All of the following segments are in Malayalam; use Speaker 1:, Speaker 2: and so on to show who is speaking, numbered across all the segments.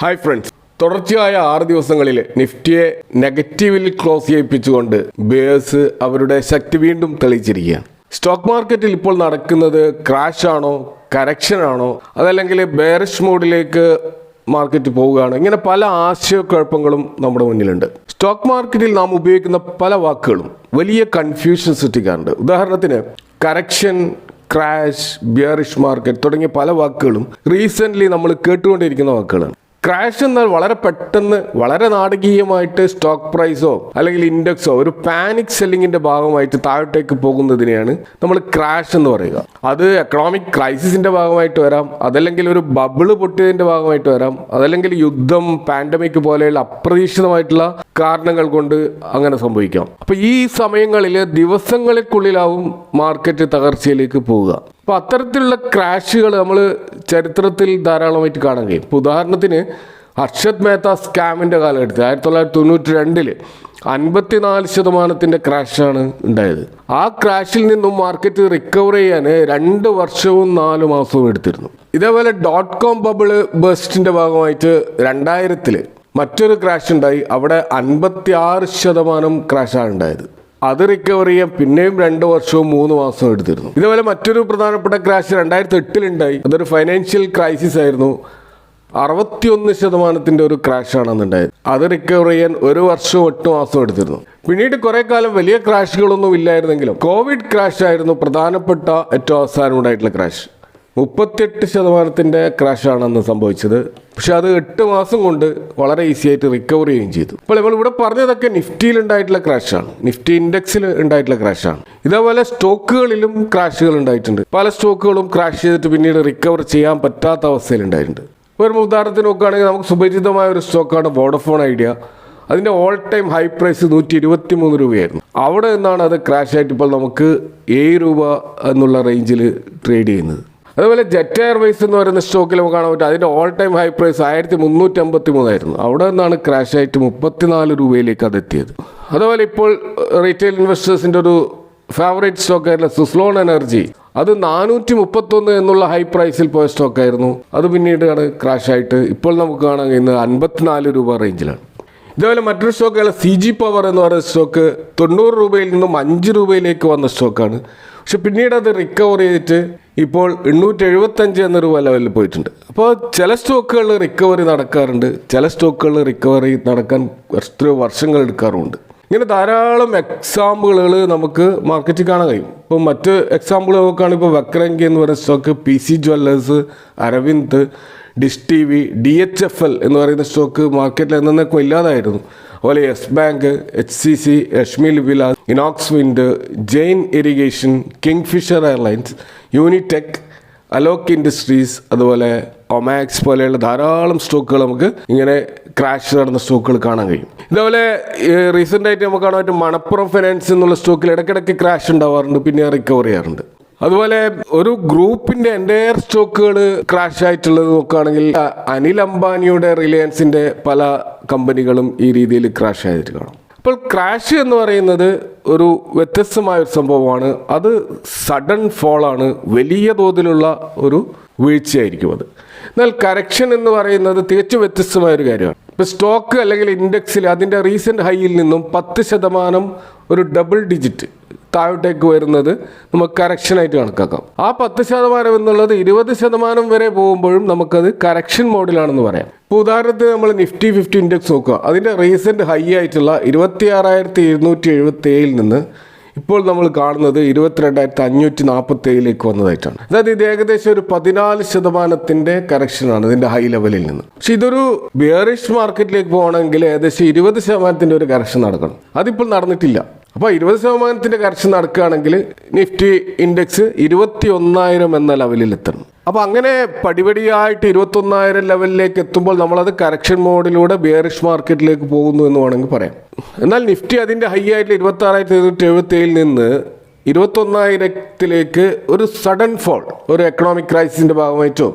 Speaker 1: ഹായ് ഫ്രണ്ട്സ് തുടർച്ചയായ ആറ് ദിവസങ്ങളിൽ നിഫ്റ്റിയെ നെഗറ്റീവിൽ ക്ലോസ് ചെയ്യിപ്പിച്ചുകൊണ്ട് ബേഴ്സ് അവരുടെ ശക്തി വീണ്ടും തെളിയിച്ചിരിക്കുകയാണ്. സ്റ്റോക്ക് മാർക്കറ്റിൽ ഇപ്പോൾ നടക്കുന്നത് ക്രാഷ് ആണോ കറക്ഷൻ ആണോ അതല്ലെങ്കിൽ ബേറിഷ് മോഡിലേക്ക് മാർക്കറ്റ് പോവുകയാണ്? ഇങ്ങനെ പല ആശയക്കുഴപ്പങ്ങളും നമ്മുടെ മുന്നിലുണ്ട്. സ്റ്റോക്ക് മാർക്കറ്റിൽ നാം ഉപയോഗിക്കുന്ന പല വാക്കുകളും വലിയ കൺഫ്യൂഷൻ സൃഷ്ടിക്കാറുണ്ട്. ഉദാഹരണത്തിന് കറക്ഷൻ ക്രാഷ് ബിയറിഷ് മാർക്കറ്റ് തുടങ്ങിയ പല വാക്കുകളും റീസെന്റ്ലി നമ്മൾ കേട്ടുകൊണ്ടിരിക്കുന്ന വാക്കുകളാണ്. ക്രാഷ് എന്നാൽ വളരെ പെട്ടെന്ന് വളരെ നാടകീയമായിട്ട് സ്റ്റോക്ക് പ്രൈസോ അല്ലെങ്കിൽ ഇൻഡെക്സോ ഒരു പാനിക് സെല്ലിങ്ങിന്റെ ഭാഗമായിട്ട് താഴോട്ടേക്ക് പോകുന്നതിനെയാണ് നമ്മൾ ക്രാഷ് എന്ന് പറയുക. അത് എക്കണോമിക് ക്രൈസിസിന്റെ ഭാഗമായിട്ട് വരാം അതല്ലെങ്കിൽ ഒരു ബബിൾ പൊട്ടിയതിന്റെ ഭാഗമായിട്ട് വരാം അതല്ലെങ്കിൽ യുദ്ധം പാൻഡമിക് പോലെയുള്ള അപ്രതീക്ഷിതമായിട്ടുള്ള കാരണങ്ങൾ കൊണ്ട് അങ്ങനെ സംഭവിക്കാം. അപ്പൊ ഈ സമയങ്ങളിൽ ദിവസങ്ങൾക്കുള്ളിലാവും മാർക്കറ്റ് തകർച്ചയിലേക്ക് പോവുക. അപ്പൊ അത്തരത്തിലുള്ള ക്രാഷുകൾ നമ്മൾ ചരിത്രത്തിൽ ധാരാളമായിട്ട് കാണാൻ കഴിയും. ഇപ്പൊ ഉദാഹരണത്തിന് അർഷദ് മേത്ത സ്കാമിന്റെ കാലഘട്ടത്തിൽ ആയിരത്തി തൊള്ളായിരത്തി തൊണ്ണൂറ്റി രണ്ടിൽ അൻപത്തിനാല് ശതമാനത്തിന്റെ ക്രാഷാണ് ഉണ്ടായത്. ആ ക്രാഷിൽ നിന്നും മാർക്കറ്റ് റിക്കവർ ചെയ്യാൻ രണ്ട് വർഷവും നാല് മാസവും എടുത്തിരുന്നു. ഇതേപോലെ ഡോട്ട് കോം ബബിൾ ബസ്റ്റിന്റെ ഭാഗമായിട്ട് രണ്ടായിരത്തിൽ മറ്റൊരു ക്രാഷ് ഉണ്ടായി. അവിടെ അൻപത്തി ആറ് ശതമാനം ക്രാഷാണ് ഉണ്ടായത്. അത് റിക്കവർ ചെയ്യാൻ പിന്നെയും രണ്ട് വർഷവും മൂന്ന് മാസവും എടുത്തിരുന്നു. ഇതുപോലെ മറ്റൊരു പ്രധാനപ്പെട്ട ക്രാഷ് രണ്ടായിരത്തി എട്ടിലുണ്ടായി അതൊരു ഫൈനാൻഷ്യൽ ക്രൈസിസ് ആയിരുന്നു. അറുപത്തിയൊന്ന് ശതമാനത്തിന്റെ ഒരു ക്രാഷ് ആണെന്നുണ്ടായത് അത് റിക്കവർ ചെയ്യാൻ ഒരു വർഷവും എട്ട് മാസവും എടുത്തിരുന്നു. പിന്നീട് കുറെ കാലം വലിയ ക്രാഷുകളൊന്നും ഇല്ലായിരുന്നെങ്കിലും കോവിഡ് ക്രാഷ് ആയിരുന്നു പ്രധാനപ്പെട്ട ഏറ്റവും അവസാനം ഉണ്ടായിട്ടുള്ള ക്രാഷ് മുപ്പത്തിയെട്ട് ശതമാനത്തിന്റെ ക്രാഷാണ് ആണെന്ന് സംഭവിച്ചത്. പക്ഷെ അത് എട്ട് മാസം കൊണ്ട് വളരെ ഈസി ആയിട്ട് റിക്കവർ ചെയ്യുകയും ചെയ്തു. അപ്പോൾ നമ്മൾ ഇവിടെ പറഞ്ഞതൊക്കെ നിഫ്റ്റിയിൽ ഉണ്ടായിട്ടുള്ള ക്രാഷാണ് നിഫ്റ്റി ഇൻഡെക്സിൽ ഉണ്ടായിട്ടുള്ള ക്രാഷാണ് ഇതേപോലെ സ്റ്റോക്കുകളിലും ക്രാഷുകൾ ഉണ്ടായിട്ടുണ്ട്. പല സ്റ്റോക്കുകളും ക്രാഷ് ചെയ്തിട്ട് പിന്നീട് റിക്കവർ ചെയ്യാൻ പറ്റാത്ത അവസ്ഥയിൽ ഉണ്ടായിട്ടുണ്ട്. ഒരു ഉദാഹരണത്തിന് നോക്കുകയാണെങ്കിൽ നമുക്ക് സുപരിചിതമായ ഒരു സ്റ്റോക്കാണ് വോഡഫോൺ ഐഡിയ അതിന്റെ ഓൾ ടൈം ഹൈ പ്രൈസ് നൂറ്റി ഇരുപത്തി മൂന്ന് രൂപയായിരുന്നു. അവിടെ നിന്നാണ് അത് ക്രാഷ് ആയിട്ട് ഇപ്പോൾ നമുക്ക് ഏഴ് രൂപ എന്നുള്ള റേഞ്ചിൽ ട്രേഡ് ചെയ്യുന്നത്. അതുപോലെ ജെറ്റ് എയർവേസ് എന്ന് പറയുന്ന സ്റ്റോക്കിൽ നമുക്ക് കാണാൻ പറ്റും. അതിന്റെ ഓൾ ടൈം ഹൈ പ്രൈസ് ആയിരത്തി മുന്നൂറ്റി അമ്പത്തി മൂന്നായിരുന്നു അവിടെ നിന്നാണ് ക്രാഷ് ആയിട്ട് മുപ്പത്തിനാല് രൂപയിലേക്ക് അതെത്തിയത് അതുപോലെ ഇപ്പോൾ റീറ്റെയിൽ ഇൻവെസ്റ്റേഴ്സിന്റെ ഒരു ഫേവറേറ്റ് സ്റ്റോക്കായിരുന്ന സുസ്ലോൺ എനർജി അത് നാനൂറ്റി മുപ്പത്തൊന്ന് എന്നുള്ള ഹൈ പ്രൈസിൽ പോയ സ്റ്റോക്കായിരുന്നു അത് പിന്നീടാണ് ക്രാഷ് ആയിട്ട് ഇപ്പോൾ നമുക്ക് കാണാൻ കഴിയുന്നത് അൻപത്തിനാല് രൂപ റേഞ്ചിലാണ് ഇതേപോലെ മറ്റൊരു സ്റ്റോക്കാണ് സി ജി പവർ എന്ന് പറയുന്ന സ്റ്റോക്ക് തൊണ്ണൂറ് രൂപയിൽ നിന്നും അഞ്ച് രൂപയിലേക്ക് വന്ന സ്റ്റോക്കാണ് പക്ഷെ പിന്നീട് അത് റിക്കവർ ചെയ്തിട്ട് ഇപ്പോൾ എണ്ണൂറ്റി എഴുപത്തഞ്ച് എന്ന രൂപ ലെവലിൽ പോയിട്ടുണ്ട്. അപ്പോൾ ചില സ്റ്റോക്കുകൾ റിക്കവറി നടക്കാറുണ്ട്. ചില സ്റ്റോക്കുകൾ റിക്കവറി നടക്കാൻ എത്രയോ വർഷങ്ങൾ എടുക്കാറുമുണ്ട്. ഇങ്ങനെ ധാരാളം എക്സാമ്പിളുകൾ നമുക്ക് മാർക്കറ്റിൽ കാണാൻ കഴിയും. ഇപ്പോൾ മറ്റ് എക്സാമ്പിൾ നോക്കുകയാണെങ്കിൽ ഇപ്പോൾ വക്രങ്കി എന്ന് പറയുന്ന stock P C jewellers Arvind Dish T V D H F L എന്ന് പറയുന്ന സ്റ്റോക്ക് മാർക്കറ്റിൽ എന്നേക്കും ഇല്ലാതായിരുന്നു അതുപോലെ Yes Bank H C C Rashmi Vilas Inox Wind Jain irrigation Kingfisher airlines Unitech Alok industries അതുപോലെ ഒമാക്സ് പോലെയുള്ള ധാരാളം സ്റ്റോക്കുകൾ നമുക്ക് ഇങ്ങനെ ക്രാഷ് നടന്ന സ്റ്റോക്കുകൾ കാണാൻ കഴിയും. ഇതേപോലെ റീസെന്റ് ആയിട്ട് നമുക്ക് കാണാൻ പറ്റും മണപ്പുറം ഫിനാൻസ് എന്നുള്ള സ്റ്റോക്കിൽ ഇടയ്ക്കിടയ്ക്ക് ക്രാഷ് ഉണ്ടാവാറുണ്ട് പിന്നെ റിക്കവർ ചെയ്യാറുണ്ട്. അതുപോലെ ഒരു ഗ്രൂപ്പിന്റെ എന്റയർ സ്റ്റോക്കുകൾ ക്രാഷ് ആയിട്ടുള്ളത് നോക്കുകയാണെങ്കിൽ അനിൽ അംബാനിയുടെ റിലയൻസിന്റെ പല കമ്പനികളും ഈ രീതിയിൽ ക്രാഷ് ആയിട്ട് കാണും. അപ്പോൾ ക്രാഷ് എന്ന് പറയുന്നത് ഒരു വ്യത്യസ്തമായ ഒരു സംഭവമാണ്. അത് സഡൻ ഫോളാണ് വലിയ തോതിലുള്ള ഒരു വീഴ്ചയായിരിക്കും അത്. എന്നാൽ കറക്ഷൻ എന്ന് പറയുന്നത് തികച്ചും വ്യത്യസ്തമായ ഒരു കാര്യമാണ്. ഇപ്പോൾ സ്റ്റോക്ക് അല്ലെങ്കിൽ ഇൻഡെക്സിൽ അതിന്റെ റീസെന്റ് ഹൈയിൽ നിന്നും പത്ത് ശതമാനം ഒരു ഡബിൾ ഡിജിറ്റ് താഴോട്ടേക്ക് വരുന്നത് നമുക്ക് കറക്ഷനായിട്ട് കണക്കാക്കാം. ആ പത്ത് ശതമാനം എന്നുള്ളത് ഇരുപത് ശതമാനം വരെ പോകുമ്പോഴും നമുക്കത് കറക്ഷൻ മോഡിലാണെന്ന് പറയാം. ഇപ്പോൾ ഉദാഹരണത്തിന് നമ്മൾ നിഫ്റ്റി ഫിഫ്റ്റി ഇൻഡെക്സ് നോക്കുക. അതിന്റെ റീസെന്റ് ഹൈ ആയിട്ടുള്ള ഇരുപത്തി ആറായിരത്തി ഇരുന്നൂറ്റി എഴുപത്തി ഏഴിൽ നിന്ന് ഇപ്പോൾ നമ്മൾ കാണുന്നത് ഇരുപത്തിരണ്ടായിരത്തി അഞ്ഞൂറ്റി നാൽപ്പത്തി ഏഴിലേക്ക് വന്നതായിട്ടാണ്. അതായത് ഇത് ഏകദേശം ഒരു പതിനാല് ശതമാനത്തിന്റെ കറക്ഷനാണ് ഇതിന്റെ ഹൈ ലെവലിൽ നിന്ന്. പക്ഷെ ഇതൊരു ബിയറിഷ് മാർക്കറ്റിലേക്ക് പോകണമെങ്കിൽ ഏകദേശം ഇരുപത് ശതമാനത്തിന്റെ ഒരു കറക്ഷൻ നടക്കണം. അതിപ്പോൾ നടന്നിട്ടില്ല. അപ്പോൾ ഇരുപത് ശതമാനത്തിന്റെ കറക്ഷൻ നടക്കുകയാണെങ്കിൽ നിഫ്റ്റി ഇൻഡെക്സ് ഇരുപത്തി ഒന്നായിരം എന്ന ലെവലിൽ എത്തണം. അപ്പോൾ അങ്ങനെ പടിപടിയായിട്ട് ഇരുപത്തി ഒന്നായിരം ലെവലിലേക്ക് എത്തുമ്പോൾ നമ്മളത് കറക്ഷൻ മോഡിലൂടെ ബിയറിഷ് മാർക്കറ്റിലേക്ക് പോകുന്നു എന്ന് വേണമെങ്കിൽ പറയാം. എന്നാൽ നിഫ്റ്റി അതിന്റെ ഹൈ ആയിട്ട് ഇരുപത്തി ആറായിരത്തി എഴുന്നൂറ്റി എഴുപത്തി ഏഴിൽ നിന്ന് ഇരുപത്തൊന്നായിരത്തിലേക്ക് ഒരു സഡൻ ഫോൾ ഒരു എക്കണോമിക് ക്രൈസിസിന്റെ ഭാഗമായിട്ടോ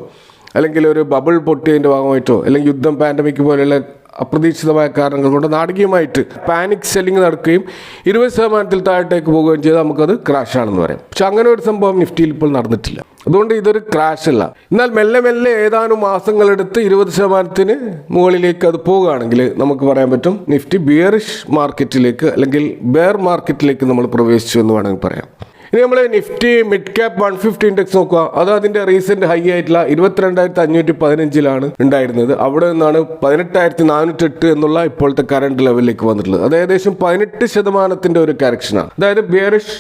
Speaker 1: അല്ലെങ്കിൽ ഒരു ബബിൾ പൊട്ടിയതിന്റെ ഭാഗമായിട്ടോ അല്ലെങ്കിൽ യുദ്ധം പാൻഡമിക് പോലെയുള്ള അപ്രതീക്ഷിതമായ കാരണങ്ങൾ കൊണ്ട് നാടകീയമായിട്ട് പാനിക് സെല്ലിംഗ് നടക്കുകയും ഇരുപത് ശതമാനത്തിൽ താഴത്തേക്ക് പോവുകയും ചെയ്താൽ നമുക്കത് ക്രാഷ് ആണെന്ന് പറയാം. പക്ഷെ അങ്ങനെ ഒരു സംഭവം നിഫ്റ്റിയിൽ ഇപ്പോൾ നടന്നിട്ടില്ല. അതുകൊണ്ട് ഇതൊരു ക്രാഷ് അല്ല. എന്നാൽ മെല്ലെ മെല്ലെ ഏതാനും മാസങ്ങളെടുത്ത് ഇരുപത് ശതമാനത്തിന് മുകളിലേക്ക് അത് പോവുകയാണെങ്കിൽ നമുക്ക് പറയാൻ പറ്റും നിഫ്റ്റി ബിയറിഷ് മാർക്കറ്റിലേക്ക് അല്ലെങ്കിൽ ബെയർ മാർക്കറ്റിലേക്ക് നമ്മൾ പ്രവേശിച്ചു എന്ന് വേണമെങ്കിൽ പറയാം. ഇനി നമ്മൾ Nifty mid cap one fifty index നോക്കുക. അത് അതിന്റെ റീസെന്റ് ഹൈ ആയിട്ടുള്ള ഇരുപത്തിരണ്ടായിരത്തി അഞ്ഞൂറ്റി പതിനഞ്ചിലാണ് ഉണ്ടായിരുന്നത്. അവിടെ നിന്നാണ് പതിനെട്ടായിരത്തി നാനൂറ്റി എട്ട് എന്നുള്ള ഇപ്പോഴത്തെ കറണ്ട് ലെവലിലേക്ക് വന്നിട്ടുള്ളത്. അത് ഏകദേശം പതിനെട്ട് ശതമാനത്തിന്റെ ഒരു കറക്ഷനാണ് അതായത് ബിയറിഷ്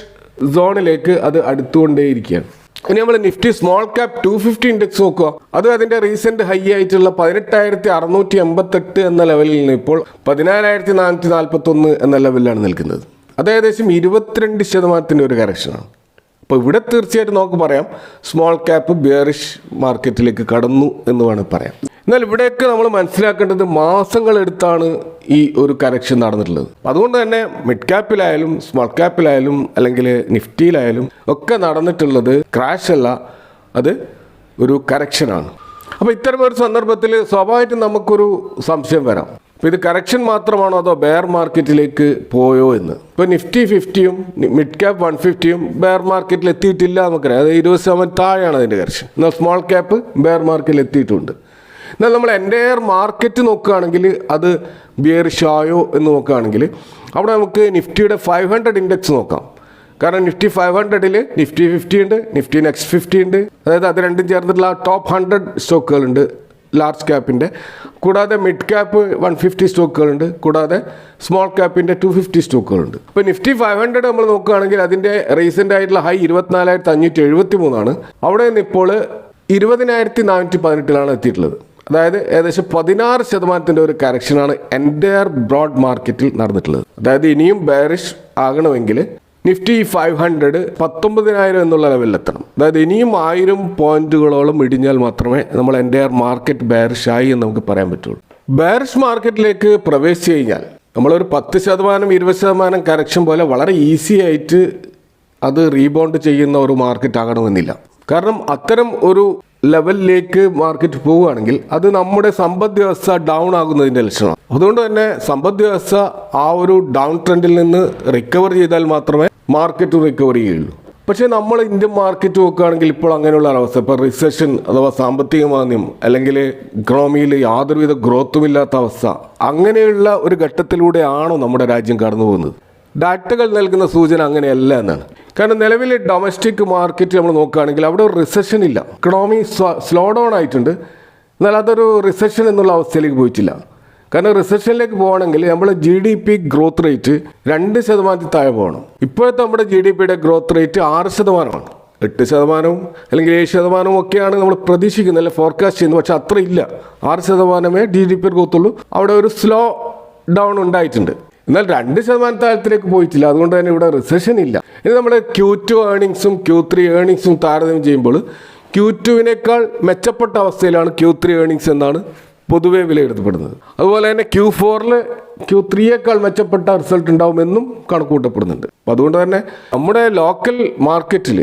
Speaker 1: സോണിലേക്ക് അത് അടുത്തുകൊണ്ടേയിരിക്കുകയാണ്. ഇനി നമ്മൾ Nifty small cap two fifty index നോക്കുക. അത് അതിന്റെ റീസെന്റ് ഹൈ ആയിട്ടുള്ള പതിനെട്ടായിരത്തി അറുന്നൂറ്റി എൺപത്തെട്ട് എന്ന ലെവലിൽ നിന്ന് ഇപ്പോൾ പതിനാലായിരത്തി നാനൂറ്റി നാൽപ്പത്തി ഒന്ന് എന്ന ലെവലിലാണ് നിൽക്കുന്നത്. അത് ഏകദേശം ഇരുപത്തിരണ്ട് ശതമാനത്തിന്റെ ഒരു കറക്ഷനാണ് അപ്പോൾ ഇവിടെ തീർച്ചയായിട്ടും നമുക്ക് പറയാം സ്മോൾ ക്യാപ്പ് ബിയറിഷ് മാർക്കറ്റിലേക്ക് കടന്നു എന്ന് വേണമെങ്കിൽ പറയാം എന്നാൽ ഇവിടെയൊക്കെ നമ്മൾ മനസ്സിലാക്കേണ്ടത് മാസങ്ങളെടുത്താണ് ഈ ഒരു കറക്ഷൻ നടന്നിട്ടുള്ളത്. അതുകൊണ്ട് തന്നെ മിഡ് ക്യാപ്പിലായാലും സ്മോൾ ക്യാപ്പിലായാലും അല്ലെങ്കിൽ നിഫ്റ്റിയിലായാലും ഒക്കെ നടന്നിട്ടുള്ളത് ക്രാഷ് അല്ല അത് ഒരു കറക്ഷനാണ് അപ്പോൾ ഇത്തരം ഒരു സന്ദർഭത്തിൽ സ്വാഭാവികമായിട്ടും നമുക്കൊരു സംശയം വരാം. അപ്പോൾ ഇത് കറക്ഷൻ മാത്രമാണോ അതോ ബെയർ മാർക്കറ്റിലേക്ക് പോയോ എന്ന്? ഇപ്പോൾ നിഫ്റ്റി ഫിഫ്റ്റിയും മിഡ് ക്യാപ്പ് വൺ ഫിഫ്റ്റിയും ബെയർ മാർക്കറ്റിൽ എത്തിയിട്ടില്ല നമുക്കറിയാം. അത് ഇരുപത് ശതമാനം താഴെയാണ് അതിന്റെ കറക്ഷൻ എന്നാൽ സ്മോൾ ക്യാപ്പ് ബെയർ മാർക്കറ്റിൽ എത്തിയിട്ടുണ്ട്. എന്നാൽ നമ്മൾ എന്റെയർ മാർക്കറ്റ് നോക്കുകയാണെങ്കിൽ അത് ബിയറിഷ് ആയോ എന്ന് നോക്കുകയാണെങ്കിൽ അവിടെ നമുക്ക് നിഫ്റ്റിയുടെ ഫൈവ് ഹൺഡ്രഡ് ഇൻഡെക്സ് നോക്കാം. കാരണം നിഫ്റ്റി ഫൈവ് ഹൺഡ്രഡിൽ നിഫ്റ്റി ഫിഫ്റ്റി ഉണ്ട് നിഫ്റ്റി നെക്സ്റ്റ് ഫിഫ്റ്റി ഉണ്ട്. അതായത് അത് രണ്ടും ചേർന്നിട്ടുള്ള ടോപ്പ് ഹൺഡ്രഡ് സ്റ്റോക്കുകളുണ്ട് ലാർജ് ക്യാപ്പിന്റെ കൂടാതെ മിഡ് ക്യാപ്പ് വൺ ഫിഫ്റ്റി സ്റ്റോക്കുകളുണ്ട് കൂടാതെ സ്മോൾ ക്യാപ്പിന്റെ ടു ഫിഫ്റ്റി സ്റ്റോക്കുകളുണ്ട് ഇപ്പോൾ നിഫ്റ്റി ഫൈവ് ഹൺഡ്രഡ് നമ്മൾ നോക്കുകയാണെങ്കിൽ അതിന്റെ റീസെന്റ് ആയിട്ടുള്ള ഹൈ ഇരുപത്തിനാലായിരത്തി അഞ്ഞൂറ്റി എഴുപത്തി മൂന്നാണ് അവിടെ നിന്ന് ഇപ്പോൾ ഇരുപതിനായിരത്തി നാനൂറ്റി പതിനെട്ടിലാണ് എത്തിയിട്ടുള്ളത്. അതായത് ഏകദേശം പതിനാറ് ശതമാനത്തിന്റെ ഒരു കറക്ഷനാണ് എന്റയർ ബ്രോഡ് മാർക്കറ്റിൽ നടന്നിട്ടുള്ളത്. അതായത് ഇനിയും ബാരിഷ് ആകണമെങ്കിൽ നിഫ്റ്റി ഫൈവ് ഹൺഡ്രഡ് പത്തൊമ്പതിനായിരം എന്നുള്ള ലെവലിലെത്തണം അതായത് ഇനിയും ആയിരം പോയിന്റുകളോളം ഇടിഞ്ഞാൽ മാത്രമേ നമ്മൾ എന്റയർ മാർക്കറ്റ് ബാരിഷായി എന്ന് നമുക്ക് പറയാൻ പറ്റുള്ളൂ. ബാരിഷ് മാർക്കറ്റിലേക്ക് പ്രവേശിച്ചു കഴിഞ്ഞാൽ നമ്മളൊരു പത്ത് ശതമാനം ഇരുപത് ശതമാനം കറക്ഷൻ പോലെ വളരെ ഈസി ആയിട്ട് അത് റീബൗണ്ട് ചെയ്യുന്ന ഒരു മാർക്കറ്റ് ആകണമെന്നില്ല. കാരണം അത്തരം ഒരു ലെവലിലേക്ക് മാർക്കറ്റ് പോവുകയാണെങ്കിൽ അത് നമ്മുടെ സമ്പദ് വ്യവസ്ഥ ഡൗൺ ആകുന്നതിന്റെ ലക്ഷണമാണ്. അതുകൊണ്ട് തന്നെ സമ്പദ് വ്യവസ്ഥ ആ ഒരു ഡൗൺ ട്രെൻഡിൽ നിന്ന് റിക്കവർ ചെയ്താൽ മാത്രമേ മാർക്കറ്റ് റിക്കവർ ചെയ്യുള്ളൂ പക്ഷേ നമ്മൾ ഇന്ത്യൻ മാർക്കറ്റ് നോക്കുകയാണെങ്കിൽ ഇപ്പോൾ അങ്ങനെയുള്ള അവസ്ഥ. ഇപ്പോൾ റിസഷൻ അഥവാ സാമ്പത്തിക മാന്ദ്യം അല്ലെങ്കിൽ ഇക്കണോമിയിൽ യാതൊരുവിധ ഗ്രോത്തും ഇല്ലാത്ത അവസ്ഥ അങ്ങനെയുള്ള ഒരു ഘട്ടത്തിലൂടെയാണോ നമ്മുടെ രാജ്യം കടന്നു പോകുന്നത് ഡാറ്റകൾ നൽകുന്ന സൂചന അങ്ങനെയല്ല എന്നാണ്. കാരണം നിലവിലെ ഡൊമസ്റ്റിക് മാർക്കറ്റ് നമ്മൾ നോക്കുകയാണെങ്കിൽ അവിടെ ഒരു റിസഷൻ ഇല്ല. ഇക്കണോമി സ്ലോ ഡൗൺ ആയിട്ടുണ്ട്. എന്നാൽ അതൊരു റിസഷൻ എന്നുള്ള അവസ്ഥയിലേക്ക് പോയിട്ടില്ല. കാരണം റിസഷനിലേക്ക് പോകണമെങ്കിൽ നമ്മൾ G D P growth rate രണ്ട് ശതമാനത്തിൽ താഴെ പോകണം. ഇപ്പോഴത്തെ നമ്മുടെ ജി ഡി പിയുടെ ഗ്രോത്ത് റേറ്റ് ആറ് ശതമാനമാണ്. എട്ട് ശതമാനവും അല്ലെങ്കിൽ ഏഴ് ശതമാനവും ഒക്കെയാണ് നമ്മൾ പ്രതീക്ഷിക്കുന്നത് അല്ലെങ്കിൽ ഫോർകാസ്റ്റ് ചെയ്യുന്നത്. പക്ഷെ അത്ര ഇല്ല. ആറ് ശതമാനമേ ജി ഡി പി ഗ്രോത്തുള്ളൂ അവിടെ ഒരു സ്ലോ ഡൗൺ ഉണ്ടായിട്ടുണ്ട്. എന്നാൽ രണ്ട് ശതമാനം താഴത്തിലേക്ക് പോയിട്ടില്ല. അതുകൊണ്ട് തന്നെ ഇവിടെ റിസഷൻ ഇല്ല. ഇനി നമ്മുടെ ക്യൂ ടു ഏണിങ്സും ക്യൂ ത്രീ ഏണിങ്സും താരതമ്യം ചെയ്യുമ്പോൾ ക്യൂ ടുവിനേക്കാൾ മെച്ചപ്പെട്ട അവസ്ഥയിലാണ് ക്യൂ ത്രീ ഏണിങ്സ് എന്നാണ് പൊതുവെ വിലയിരുത്തപ്പെടുന്നത്. അതുപോലെ തന്നെ ക്യൂ ഫോറിൽ ക്യൂ ത്രീയേക്കാൾ മെച്ചപ്പെട്ട റിസൾട്ട് ഉണ്ടാവുമെന്നും കണക്കുകൂട്ടപ്പെടുന്നുണ്ട്. അപ്പോൾ അതുകൊണ്ട് തന്നെ നമ്മുടെ ലോക്കൽ മാർക്കറ്റിൽ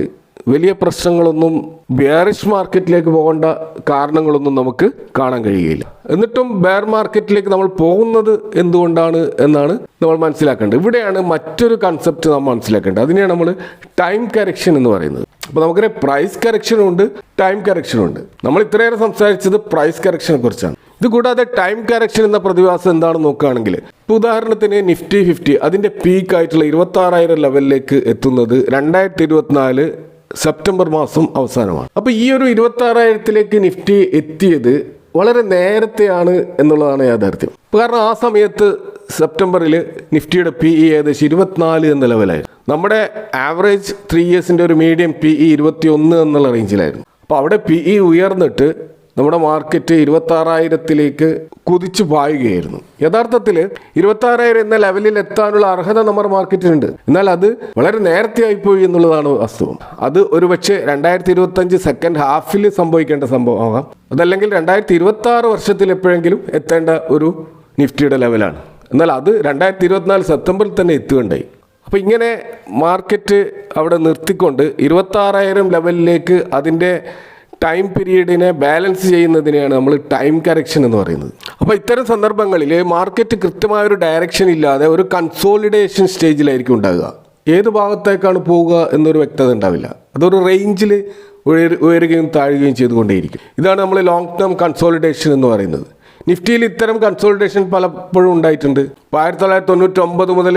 Speaker 1: വലിയ പ്രശ്നങ്ങളൊന്നും ബെയറിഷ് മാർക്കറ്റിലേക്ക് പോകേണ്ട കാരണങ്ങളൊന്നും നമുക്ക് കാണാൻ കഴിയുകയില്ല. എന്നിട്ടും ബെയർ മാർക്കറ്റിലേക്ക് നമ്മൾ പോകുന്നത് എന്തുകൊണ്ടാണ് എന്നാണ് നമ്മൾ മനസ്സിലാക്കേണ്ടത്. ഇവിടെയാണ് മറ്റൊരു കൺസെപ്റ്റ് നമ്മൾ മനസ്സിലാക്കേണ്ടത്. അതിനെയാണ് നമ്മൾ ടൈം കറക്ഷൻ എന്ന് പറയുന്നത്. അപ്പോൾ നമുക്കറിയാം പ്രൈസ് കറക്ഷനും ഉണ്ട് ടൈം കറക്ഷനും ഉണ്ട്. നമ്മൾ ഇത്രയേറെ സംസാരിച്ചത് പ്രൈസ് കറക്ഷനെ കുറിച്ചാണ്. ഇത് കൂടാതെ ടൈം കറക്ഷൻ എന്ന പ്രതിഭാസം എന്താണെന്ന് നോക്കുകയാണെങ്കിൽ ഇപ്പോൾ ഉദാഹരണത്തിന് നിഫ്റ്റി ഫിഫ്റ്റി അതിന്റെ പീക്ക് ആയിട്ടുള്ള ഇരുപത്തി ആറായിരം ലെവലിലേക്ക് എത്തുന്നത് രണ്ടായിരത്തി ഇരുപത്തിനാല് സെപ്റ്റംബർ മാസം അവസാനമാണ്. അപ്പോൾ ഈ ഒരു ഇരുപത്തി ആറായിരത്തിലേക്ക് നിഫ്റ്റി എത്തിയത് വളരെ നേരത്തെയാണ് എന്നുള്ളതാണ് യാഥാർത്ഥ്യം. കാരണം ആ സമയത്ത് സെപ്റ്റംബറിൽ നിഫ്റ്റിയുടെ പി ഇ ഏകദേശം ഇരുപത്തിനാല് എന്ന ലെവലായിരുന്നു. നമ്മുടെ ആവറേജ് ത്രീ ഇയേഴ്സിന്റെ ഒരു മീഡിയം പി ഇ ഇരുപത്തി ഒന്ന് എന്നുള്ള റേഞ്ചിലായിരുന്നു അപ്പോൾ അവിടെ പി ഇ ഉയർന്നിട്ട് നമ്മുടെ മാർക്കറ്റ് ഇരുപത്തി ആറായിരത്തിലേക്ക് കുതിച്ചു പായുകയായിരുന്നു. യഥാർത്ഥത്തിൽ ഇരുപത്തി ആറായിരം എന്ന ലെവലിൽ എത്താനുള്ള അർഹത നമ്മുടെ മാർക്കറ്റിനുണ്ട്. എന്നാൽ അത് വളരെ നേരത്തെ ആയിപ്പോയി എന്നുള്ളതാണ് വാസ്തവം. അത് ഒരുപക്ഷെ രണ്ടായിരത്തി ഇരുപത്തി അഞ്ച് സെക്കൻഡ് ഹാഫിൽ സംഭവിക്കേണ്ട സംഭവമാകാം. അതല്ലെങ്കിൽ രണ്ടായിരത്തി ഇരുപത്തി ആറ് വർഷത്തിൽ എപ്പോഴെങ്കിലും എത്തേണ്ട ഒരു നിഫ്റ്റിയുടെ ലെവലാണ്. എന്നാൽ അത് രണ്ടായിരത്തി ഇരുപത്തിനാല് സെപ്റ്റംബറിൽ തന്നെ എത്തുകയുണ്ടായി. അപ്പോൾ ഇങ്ങനെ മാർക്കറ്റ് അവിടെ നിർത്തിക്കൊണ്ട് ഇരുപത്താറായിരം ലെവലിലേക്ക് അതിന്റെ ടൈം പീരീഡിനെ ബാലൻസ് ചെയ്യുന്നതിനെയാണ് നമ്മൾ ടൈം കറക്ഷൻ എന്ന് പറയുന്നത്. അപ്പോൾ ഇത്തരം സന്ദർഭങ്ങളിൽ മാർക്കറ്റ് കൃത്യമായ ഒരു ഡയറക്ഷൻ ഇല്ലാതെ ഒരു കൺസോളിഡേഷൻ സ്റ്റേജിലായിരിക്കും ഉണ്ടാകുക ഏത് ഭാഗത്തേക്കാണ് പോവുക എന്നൊരു വ്യക്തത ഉണ്ടാവില്ല. അതൊരു റേഞ്ചിൽ ഉയരുകയും താഴുകയും ചെയ്തുകൊണ്ടേയിരിക്കും. ഇതാണ് നമ്മൾ ലോങ് ടേം കൺസോളിഡേഷൻ എന്ന് പറയുന്നത്. നിഫ്റ്റിയിൽ ഇത്തരം കൺസോൾട്ടേഷൻ പലപ്പോഴും ഉണ്ടായിട്ടുണ്ട്. ഇപ്പോൾ ആയിരത്തി തൊള്ളായിരത്തി തൊണ്ണൂറ്റൊമ്പത് മുതൽ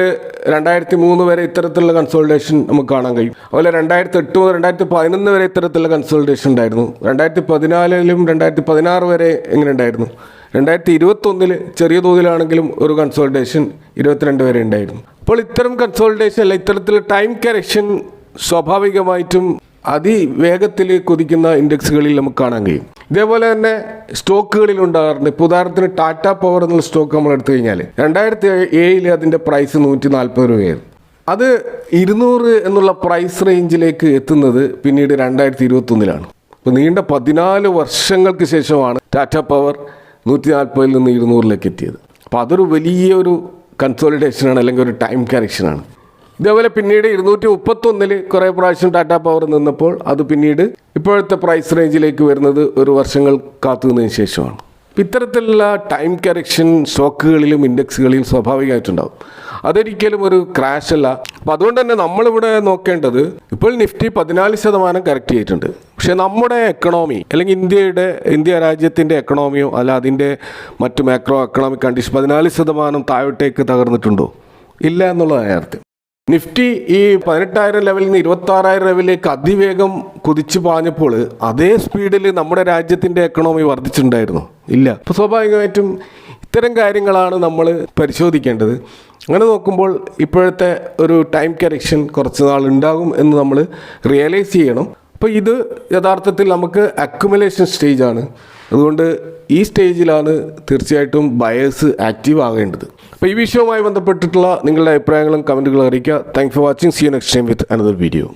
Speaker 1: രണ്ടായിരത്തി മൂന്ന് വരെ ഇത്തരത്തിലുള്ള കൺസോൾട്ടേഷൻ നമുക്ക് കാണാൻ കഴിയും. അതുപോലെ രണ്ടായിരത്തി എട്ട് മുതൽ രണ്ടായിരത്തി പതിനൊന്ന് വരെ ഇത്തരത്തിലുള്ള കൺസോൾട്ടേഷൻ ഉണ്ടായിരുന്നു. രണ്ടായിരത്തി പതിനാലിലും രണ്ടായിരത്തി പതിനാറ് വരെ എങ്ങനെ ഉണ്ടായിരുന്നു. രണ്ടായിരത്തി ഇരുപത്തൊന്നിൽ ചെറിയ തോതിലാണെങ്കിലും ഒരു കൺസോൾട്ടേഷൻ ഇരുപത്തിരണ്ട് വരെ ഉണ്ടായിരുന്നു. അപ്പോൾ ഇത്തരം കൺസോൾട്ടേഷൻ അല്ല ഇത്തരത്തിൽ ടൈം കറക്ഷൻ സ്വാഭാവികമായിട്ടും അതിവേഗത്തിൽ കുതിക്കുന്ന ഇൻഡെക്സുകളിൽ നമുക്ക് കാണാൻ കഴിയും. ഇതേപോലെ തന്നെ സ്റ്റോക്കുകളിൽ ഉണ്ടാകാറുണ്ട്. ഇപ്പോൾ ഉദാഹരണത്തിന് ടാറ്റ പവർ എന്നുള്ള സ്റ്റോക്ക് നമ്മൾ എടുത്തു കഴിഞ്ഞാൽ രണ്ടായിരത്തി ഏഴിൽ അതിന്റെ പ്രൈസ് നൂറ്റി നാൽപ്പത് രൂപയായിരുന്നു. അത് ഇരുന്നൂറ് എന്നുള്ള പ്രൈസ് റേഞ്ചിലേക്ക് എത്തുന്നത് പിന്നീട് രണ്ടായിരത്തി ഇരുപത്തൊന്നിലാണ് ഇപ്പോൾ നീണ്ട പതിനാല് വർഷങ്ങൾക്ക് ശേഷമാണ് ടാറ്റ പവർ നൂറ്റി നാൽപ്പതിൽ നിന്ന് ഇരുന്നൂറിലേക്ക് എത്തിയത്. അപ്പോൾ അതൊരു വലിയൊരു കൺസോളിഡേഷനാണ് അല്ലെങ്കിൽ ഒരു ടൈം കറക്ഷനാണ് ഇതേപോലെ പിന്നീട് ഇരുന്നൂറ്റി മുപ്പത്തൊന്നിൽ കുറേ പ്രാവശ്യം ടാറ്റ പവർ നിന്നപ്പോൾ അത് പിന്നീട് ഇപ്പോഴത്തെ പ്രൈസ് റേഞ്ചിലേക്ക് വരുന്നത് ഒരു വർഷങ്ങൾ കാത്തു നിന്നതിന് ശേഷമാണ് ഇത്തരത്തിലുള്ള ടൈം കറക്ഷൻ സ്റ്റോക്കുകളിലും ഇൻഡെക്സുകളിലും സ്വാഭാവികമായിട്ടുണ്ടാകും അതൊരിക്കലും ഒരു ക്രാഷ് അല്ല. അപ്പോൾ അതുകൊണ്ട് തന്നെ നമ്മളിവിടെ നോക്കേണ്ടത് ഇപ്പോൾ നിഫ്റ്റി പതിനാല് ശതമാനം കറക്റ്റ് ചെയ്തിട്ടുണ്ട്. പക്ഷേ നമ്മുടെ എക്കണോമി അല്ലെങ്കിൽ ഇന്ത്യയുടെ ഇന്ത്യ രാജ്യത്തിന്റെ എക്കണോമിയോ അല്ല അതിന്റെ മറ്റു മാക്രോ എക്കണോമിക് കണ്ടീഷൻ പതിനാല് ശതമാനം താഴോട്ടേക്ക് തകർന്നിട്ടുണ്ടോ? ഇല്ല എന്നുള്ളതാണ് യാഥാർത്ഥ്യം. നിഫ്റ്റി ഈ പതിനെട്ടായിരം ലെവലിൽ നിന്ന് ഇരുപത്തി ആറായിരം ലെവലിലേക്ക് അതിവേഗം കുതിച്ചു പാഞ്ഞപ്പോൾ അതേ സ്പീഡിൽ നമ്മുടെ രാജ്യത്തിന്റെ എക്കണോമി വർദ്ധിച്ചിട്ടുണ്ടായിരുന്നു. ഇല്ല. അപ്പോൾ സ്വാഭാവികമായിട്ടും ഇത്തരം കാര്യങ്ങളാണ് നമ്മൾ പരിശോധിക്കേണ്ടത്. അങ്ങനെ നോക്കുമ്പോൾ ഇപ്പോഴത്തെ ഒരു ടൈം കറക്ഷൻ കുറച്ച് നാൾ ഉണ്ടാകും എന്ന് നമ്മൾ റിയലൈസ് ചെയ്യണം. അപ്പോൾ ഇത് യഥാർത്ഥത്തിൽ നമുക്ക് അക്യുമുലേഷൻ സ്റ്റേജാണ് അതുകൊണ്ട് ഈ സ്റ്റേജിലാണ് തീർച്ചയായിട്ടും ബയേഴ്സ് ആക്റ്റീവ് ആകേണ്ടത്. അപ്പോൾ ഈ വിഷയവുമായി ബന്ധപ്പെട്ടിട്ടുള്ള നിങ്ങളുടെ അഭിപ്രായങ്ങളും കമന്റുകളും അറിയിക്കുക. Thank for watching see you next time with another video